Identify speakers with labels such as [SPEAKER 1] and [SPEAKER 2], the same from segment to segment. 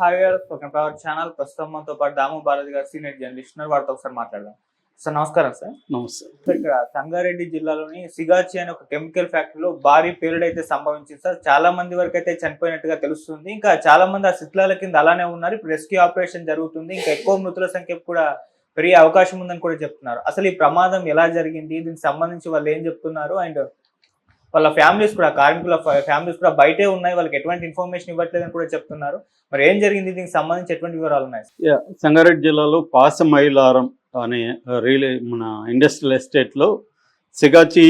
[SPEAKER 1] Hi గారు channel ప్రస్తుతం మనతో పాటు దాము భారతి గారు సీనియర్ జర్నలిస్ట్ వారితో ఒకసారి మాట్లాడదాం. సార్ నమస్కారం సార్.
[SPEAKER 2] నమస్తే.
[SPEAKER 1] ఇక్కడ సంగారెడ్డి జిల్లాలోని సిగాచి అనే ఒక కెమికల్ ఫ్యాక్టరీలో భారీ పేలుడు అయితే సంభవించింది సార్. చాలా మంది వరకు అయితే చనిపోయినట్టుగా తెలుస్తుంది. ఇంకా చాలా మంది ఆ శిథిలాల కింద అలానే ఉన్నారు. ఇప్పుడు రెస్క్యూ ఆపరేషన్ జరుగుతుంది. ఇంకా ఎక్కువ మృతుల సంఖ్య కూడా పెరిగే అవకాశం ఉందని కూడా చెప్తున్నారు. అసలు ఈ ప్రమాదం ఎలా జరిగింది? దీనికి సంబంధించి వాళ్ళు ఏం చెప్తున్నారు? అండ్ వాళ్ళ ఫ్యామిలీస్ కూడా కార్మికుల ఫ్యామిలీస్ కూడా బయటే ఉన్నాయి. వాళ్ళకి ఎటువంటి ఇన్ఫర్మేషన్ ఇవ్వట్లేదని కూడా చెప్తున్నారు. మరి ఏం జరిగింది? దీనికి సంబంధించి ఎటువంటి వివరాలు ఉన్నాయి?
[SPEAKER 2] సంగారెడ్డి జిల్లాలో పాసమైలారం అనే రియల్ మన ఇండస్ట్రియల్ ఎస్టేట్లో సిగాచి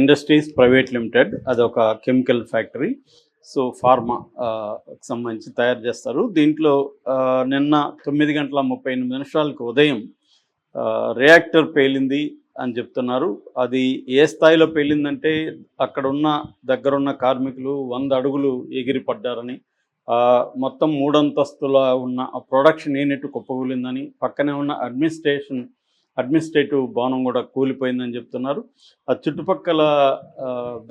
[SPEAKER 2] ఇండస్ట్రీస్ ప్రైవేట్ లిమిటెడ్ అదొక కెమికల్ ఫ్యాక్టరీ. సో ఫార్మా సంబంధించి తయారు చేస్తారు. దీంట్లో నిన్న తొమ్మిది గంటల ముప్పై ఎనిమిది నిమిషాలకు ఉదయం రియాక్టర్ పేలింది. అని చెప్తున్నారు. అది ఏ స్థాయిలో పెళ్ళిందంటే అక్కడున్న దగ్గరున్న కార్మికులు వంద అడుగులు ఎగిరి పడ్డారని మొత్తం మూడంతస్తుల ఉన్న ఆ ప్రొడక్షన్ యూనిట్ కుప్పకూలిందని పక్కనే ఉన్న అడ్మినిస్ట్రేషన్ అడ్మినిస్ట్రేటివ్ భవనం కూడా కూలిపోయిందని చెప్తున్నారు. ఆ చుట్టుపక్కల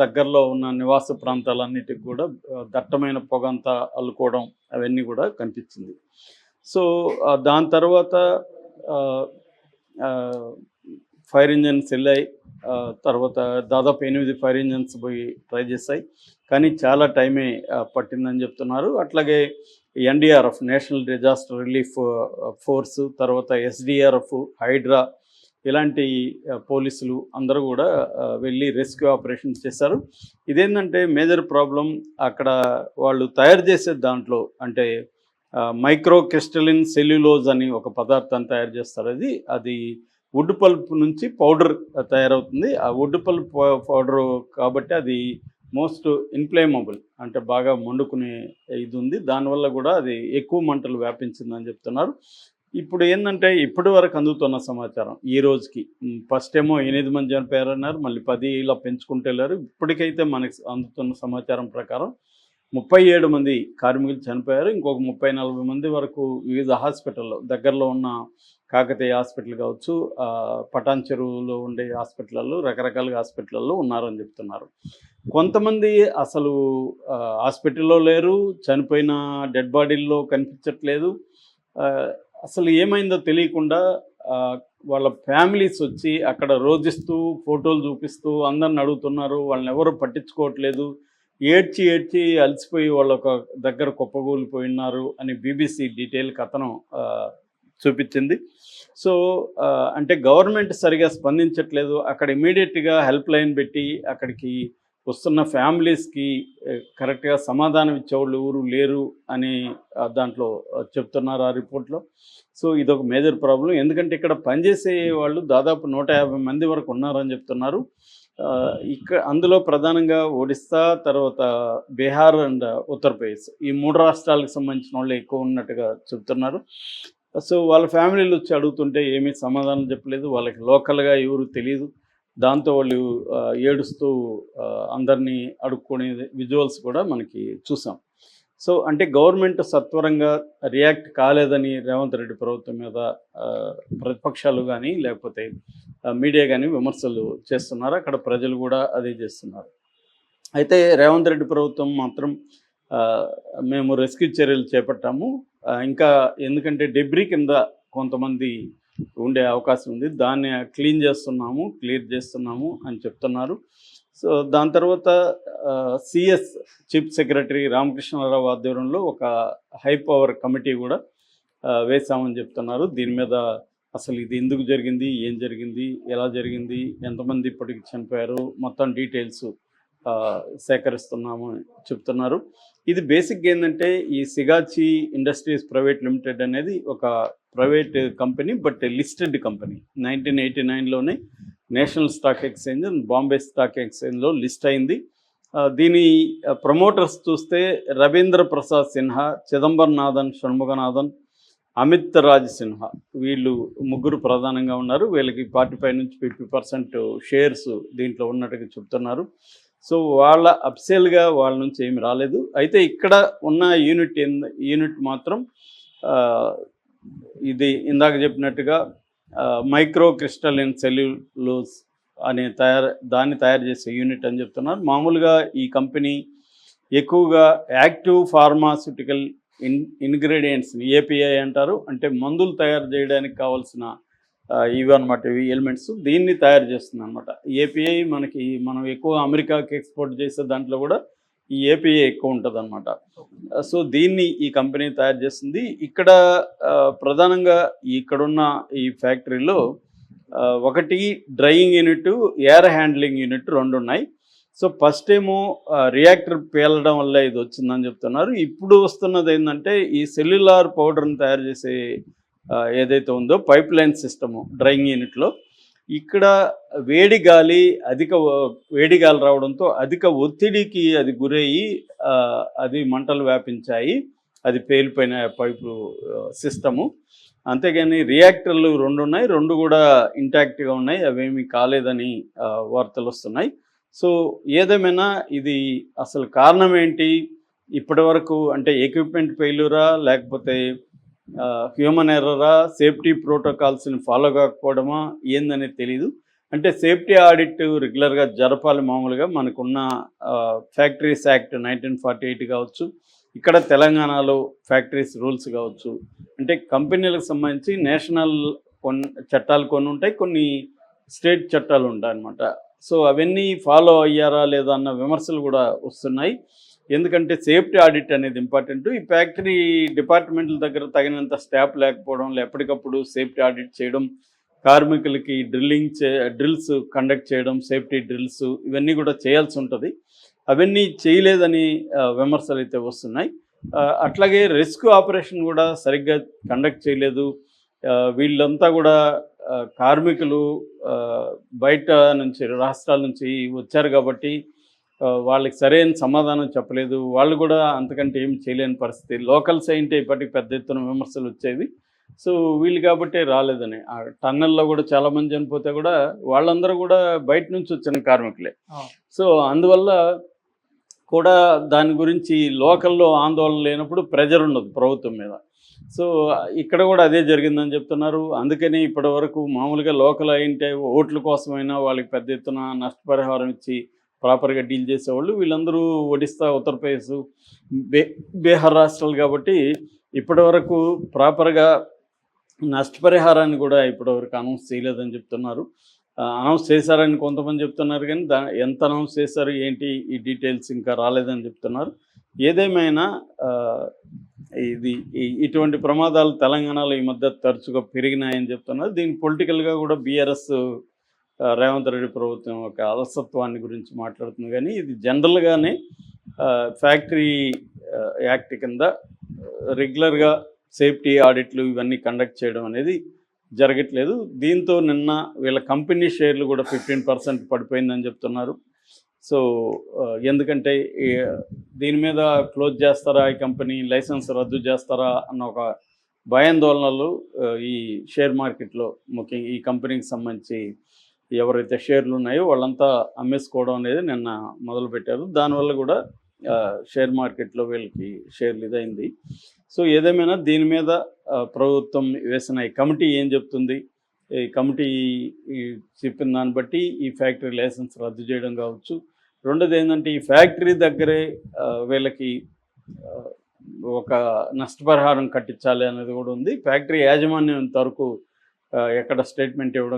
[SPEAKER 2] దగ్గరలో ఉన్న నివాస ప్రాంతాలన్నిటికి కూడా దట్టమైన పొగంతా అల్లుకోవడం అవన్నీ కూడా కనిపించింది. సో దాని తర్వాత ఫైర్ ఇంజన్స్ వెళ్ళాయి. తర్వాత దాదాపు ఎనిమిది ఫైర్ ఇంజన్స్ పోయి ట్రై చేశాయి. కానీ చాలా టైమే పట్టిందని చెప్తున్నారు. అట్లాగే NDRF national disaster relief force తర్వాత ఎస్డిఆర్ఎఫ్ హైడ్రా ఇలాంటి పోలీసులు అందరూ కూడా వెళ్ళి రెస్క్యూ ఆపరేషన్ చేశారు. ఇదేంటంటే మేజర్ ప్రాబ్లం. అక్కడ వాళ్ళు తయారు చేసే దాంట్లో అంటే మైక్రో క్రిస్టలిన్ సెల్యులోజ్ అని ఒక పదార్థాన్ని తయారు చేస్తారు. అది అది వుడ్ పల్ప్ నుంచి పౌడర్ తయారవుతుంది. ఆ వుడ్ పల్ప్ పౌడర్ కాబట్టి అది మోస్ట్ ఇన్ఫ్లేమబుల్ అంటే బాగా మండుకునే ఇది ఉంది దానివల్ల కూడా అది ఎక్కువ మంటలు వ్యాపించిందని చెప్తున్నారు. ఇప్పుడు ఏంటంటే ఇప్పటి వరకు అందుతున్న సమాచారం ఈ రోజుకి. ఫస్ట్ ఏమో ఎనిమిది మంది చనిపోయారు అన్నారు. మళ్ళీ పది ఇలా పెంచుకుంటూ వెళ్ళారు. ఇప్పటికైతే మనకి అందుతున్న సమాచారం ప్రకారం ముప్పై ఏడు మంది కార్మికులు చనిపోయారు. ఇంకొక ముప్పై నలభై మంది వరకు వివిధ హాస్పిటల్లో దగ్గరలో ఉన్న కాకతీయ హాస్పిటల్ కావచ్చు పటాన్ చెరువులో ఉండే హాస్పిటల్లో రకరకాల హాస్పిటల్లో ఉన్నారని చెప్తున్నారు. కొంతమంది అసలు హాస్పిటల్లో లేరు చనిపోయిన డెడ్ బాడీల్లో కనిపించట్లేదు. అసలు ఏమైందో తెలియకుండా వాళ్ళ ఫ్యామిలీస్ వచ్చి అక్కడ రోజిస్తూ ఫోటోలు చూపిస్తూ అందరిని అడుగుతున్నారు. వాళ్ళని ఎవరు పట్టించుకోవట్లేదు. ఏడ్చి ఏడ్చి అలసిపోయి వాళ్ళ ఒక దగ్గర కుప్పగూలిపోయినారు అని బీబీసీ డీటెయిల్ కథనం చూపించింది. సో అంటే గవర్నమెంట్ సరిగా స్పందించట్లేదు. అక్కడ ఇమీడియట్గా హెల్ప్ లైన్ పెట్టి అక్కడికి వస్తున్న ఫ్యామిలీస్కి కరెక్ట్గా సమాధానం ఇచ్చేవాళ్ళు ఎవరు లేరు అని దాంట్లో చెప్తున్నారు ఆ రిపోర్ట్లో. సో ఇదొక మేజర్ ప్రాబ్లం ఎందుకంటే ఇక్కడ పనిచేసే వాళ్ళు దాదాపు నూట యాభై మంది వరకు ఉన్నారని చెప్తున్నారు. ఇక్కడ అందులో ప్రధానంగా ఒడిస్సా తర్వాత బీహార్ అండ్ ఉత్తరప్రదేశ్ ఈ మూడు రాష్ట్రాలకు సంబంధించిన వాళ్ళు ఎక్కువ ఉన్నట్టుగా చెప్తున్నారు. సో వాళ్ళ ఫ్యామిలీలు వచ్చి అడుగుతుంటే ఏమీ సమాధానం చెప్పలేదు. వాళ్ళకి లోకల్గా ఎవరు తెలియదు దాంతో వాళ్ళు ఏడుస్తూ అందరినీ అడుక్కునే విజువల్స్ కూడా మనకి చూసాం. సో అంటే గవర్నమెంట్ సత్వరంగా రియాక్ట్ కాలేదని రేవంత్ రెడ్డి ప్రభుత్వం మీద ప్రతిపక్షాలు కానీ లేకపోతే మీడియా కానీ విమర్శలు చేస్తున్నారు. అక్కడ ప్రజలు కూడా అదే చేస్తున్నారు. అయితే రేవంత్ రెడ్డి ప్రభుత్వం మాత్రం మేము రెస్క్యూ చర్యలు చేపట్టాము. ఇంకా ఎందుకంటే డెబ్రీ కింద కొంతమంది ఉండే అవకాశం ఉంది. దాన్ని క్లీన్ చేస్తున్నాము క్లియర్ చేస్తున్నాము అని చెప్తున్నారు. సో దాని తర్వాత సిఎస్ చీఫ్ సెక్రటరీ రామకృష్ణారావు ఆధ్వర్యంలో ఒక హై పవర్ కమిటీ కూడా వేశామని చెప్తున్నారు. దీని మీద అసలు ఇది ఎందుకు జరిగింది ఏం జరిగింది ఎలా జరిగింది ఎంతమంది ఇప్పటికి చనిపోయారు మొత్తం డీటెయిల్స్ సేకరిస్తున్నాము అని చెప్తున్నారు. ఇది బేసిక్గా ఏంటంటే ఈ సిగాచి ఇండస్ట్రీస్ ప్రైవేట్ లిమిటెడ్ అనేది ఒక private company but listed company. Nineteen eighty నైన్లోనే national stock exchange and Bombay stock ఎక్స్చేంజ్లో list అయింది. దీని ప్రమోటర్స్ చూస్తే రవీంద్ర ప్రసాద్ సిన్హా చిదంబరనాథన్ షణ్ముఖనాథన్ అమిత్ రాజ్ సిన్హా వీళ్ళు ముగ్గురు ప్రధానంగా ఉన్నారు. వీళ్ళకి ఫార్టీ ఫైవ్ నుంచి ఫిఫ్టీ పర్సెంట్ షేర్స్ దీంట్లో ఉన్నట్టుగా చెప్తున్నారు. సో వాళ్ళ అప్సెల్గా వాళ్ళ నుంచి ఏమి రాలేదు. అయితే ఇక్కడ ఉన్న యూనిట్ యూనిట్ మాత్రం ఇది ఇందాక చెప్పినట్టుగా మైక్రో క్రిస్టలిన్ సెల్యులోస్ అనే తయారు దాన్ని తయారు చేసే యూనిట్ అని చెప్తున్నారు. మామూలుగా ఈ కంపెనీ ఎక్కువగా యాక్టివ్ ఫార్మాస్యూటికల్ ఇన్ ఇంగ్రీడియంట్స్ని ఏపీఐ అంటారు. అంటే మందులు తయారు చేయడానికి కావాల్సిన ఇవి అనమాట ఇవి ఎలిమెంట్స్. దీన్ని తయారు చేస్తుంది అనమాట ఏపీఐ మనకి మనం ఎక్కువ అమెరికాకి ఎక్స్పోర్ట్ చేసే దాంట్లో కూడా ఈ ఏపీఐ ఎక్కువ ఉంటుంది అనమాట సో దీన్ని ఈ కంపెనీ తయారు చేస్తుంది. ఇక్కడ ప్రధానంగా ఇక్కడున్న ఈ ఫ్యాక్టరీలో ఒకటి drying unit air handling unit రెండు ఉన్నాయి. సో ఫస్ట్ ఏమో రియాక్టర్ పేలడం వల్ల ఇది వచ్చిందని చెప్తున్నారు. ఇప్పుడు వస్తున్నది ఏంటంటే ఈ సెల్యులార్ పౌడర్ని తయారు చేసే ఏదైతే ఉందో పైప్ లైన్ సిస్టము డ్రైయింగ్ యూనిట్లో. ఇక్కడ వేడి గాలి అధిక వేడి గాలి రావడంతో అధిక ఒత్తిడికి అది గురయ్యి అది మంటలు వ్యాపించాయి. అది పేలిపోయిన పైపు సిస్టము. అంతేగాని రియాక్టర్లు రెండు ఉన్నాయి రెండు కూడా ఇంటాక్ట్గా ఉన్నాయి అవేమీ కాలేదని వార్తలు వస్తున్నాయి. సో ఏదేమైనా ఇది అసలు కారణం ఏంటి? ఇప్పటి వరకు అంటే ఎక్విప్మెంట్ ఫెయిల్యూరా? లేకపోతే హ్యూమన్ ఎర్రరా సేఫ్టీ ప్రోటోకాల్స్ని ఫాలో కాకపోవడమా ఏందనేది తెలీదు. అంటే సేఫ్టీ ఆడిట్ రెగ్యులర్గా జరపాలి మామూలుగా. మనకున్న factories act nineteen forty eight కావచ్చు ఇక్కడ తెలంగాణలో ఫ్యాక్టరీస్ రూల్స్ కావచ్చు. అంటే కంపెనీలకు సంబంధించి నేషనల్ కొన్ని చట్టాలు కొన్ని ఉంటాయి కొన్ని స్టేట్ చట్టాలు ఉంటాయి అన్నమాట సో అవన్నీ ఫాలో అయ్యారా లేదా అన్న విమర్శలు కూడా వస్తున్నాయి. ఎందుకంటే సేఫ్టీ ఆడిట్ అనేది ఇంపార్టెంట్ ఈ ఫ్యాక్టరీ డిపార్ట్మెంట్ల దగ్గర తగినంత స్టాఫ్ లేకపోవడం ఎప్పటికప్పుడు సేఫ్టీ ఆడిట్ చేయడం కార్మికులకి డ్రిల్లింగ్ చే డ్రిల్స్ కండక్ట్ చేయడం సేఫ్టీ డ్రిల్స్ ఇవన్నీ కూడా చేయాల్సి ఉంటుంది. అవన్నీ చేయలేదని విమర్శలు అయితే వస్తున్నాయి. అట్లాగే రెస్క్యూ ఆపరేషన్ కూడా సరిగ్గా కండక్ట్ చేయలేదు. వీళ్ళంతా కూడా కార్మికులు బయట నుంచి రాష్ట్రాల నుంచి వచ్చారు కాబట్టి వాళ్ళకి సరైన సమాధానం చెప్పలేదు. వాళ్ళు కూడా అంతకంటే ఏం చేయలేని పరిస్థితి. లోకల్స్ అయితే ఇప్పటికి పెద్ద ఎత్తున విమర్శలు వచ్చేవి. సో వీళ్ళు కాబట్టి రాలేదని. ఆ టన్నెల్లో కూడా చాలా మంది చనిపోతే కూడా వాళ్ళందరూ కూడా బయట నుంచి వచ్చిన కార్మికులే. సో అందువల్ల కూడా దాని గురించి లోకల్లో ఆందోళన లేనప్పుడు ప్రెజర్ ఉండదు ప్రభుత్వం మీద. సో ఇక్కడ కూడా అదే జరిగిందని చెప్తున్నారు. అందుకని ఇప్పటి వరకు మామూలుగా లోకల్ అయింటే ఓట్ల కోసమైనా వాళ్ళకి పెద్ద ఎత్తున నష్టపరిహారం ఇచ్చి ప్రాపర్గా డీల్ చేసేవాళ్ళు. వీళ్ళందరూ ఒడిస్తా ఉత్తరప్రదేశ్ బే బీహార్ రాష్ట్రాలు కాబట్టి ఇప్పటి వరకు ప్రాపర్గా నష్టపరిహారాన్ని కూడా ఇప్పటివరకు అనౌన్స్ చేయలేదని చెప్తున్నారు. అనౌన్స్ చేశారని కొంతమంది చెప్తున్నారు కానీ దా ఎంత అనౌన్స్ చేశారు ఏంటి ఈ డీటెయిల్స్ ఇంకా రాలేదని చెప్తున్నారు. ఏదేమైనా ఇది ఇటువంటి ప్రమాదాలు తెలంగాణలో ఈ మధ్య తరచుగా పెరిగినాయని చెప్తున్నారు. దీని పొలిటికల్గా కూడా బీఆర్ఎస్ రేవంత్ రెడ్డి ప్రభుత్వం ఒక అలసత్వాన్ని గురించి మాట్లాడుతుంది. కానీ ఇది జనరల్గానే ఫ్యాక్టరీ యాక్ట్ కింద రెగ్యులర్గా సేఫ్టీ ఆడిట్లు ఇవన్నీ కండక్ట్ చేయడం అనేది జరగట్లేదు. దీంతో నిన్న వీళ్ళ కంపెనీ షేర్లు కూడా ఫిఫ్టీన్ పర్సెంట్ పడిపోయిందని చెప్తున్నారు. సో ఎందుకంటే దీని మీద క్లోజ్ చేస్తారా ఈ కంపెనీ? లైసెన్స్ రద్దు చేస్తారా? అన్న ఒక భయాందోళనలు ఈ షేర్ మార్కెట్లో ముఖ్యంగా ఈ కంపెనీకి సంబంధించి ఎవరైతే షేర్లు ఉన్నాయో వాళ్ళంతా అమ్మేసుకోవడం అనేది నిన్న మొదలుపెట్టారు. దానివల్ల కూడా షేర్ మార్కెట్లో వీళ్ళకి షేర్లు ఇదైంది. సో ఏదేమైనా దీని మీద ప్రభుత్వం వేసిన ఈ కమిటీ ఏం చెప్తుంది? ఈ కమిటీ చెప్పిన దాన్ని బట్టి ఈ ఫ్యాక్టరీ లైసెన్స్ రద్దు చేయడం కావచ్చు రెండోది ఏంటంటే ఈ ఫ్యాక్టరీ దగ్గరే వీళ్ళకి ఒక నష్టపరిహారం కట్టించాలి అనేది కూడా ఉంది. ఫ్యాక్టరీ యాజమాన్యం తరకు ఎక్కడ స్టేట్మెంట్ ఇవ్వడం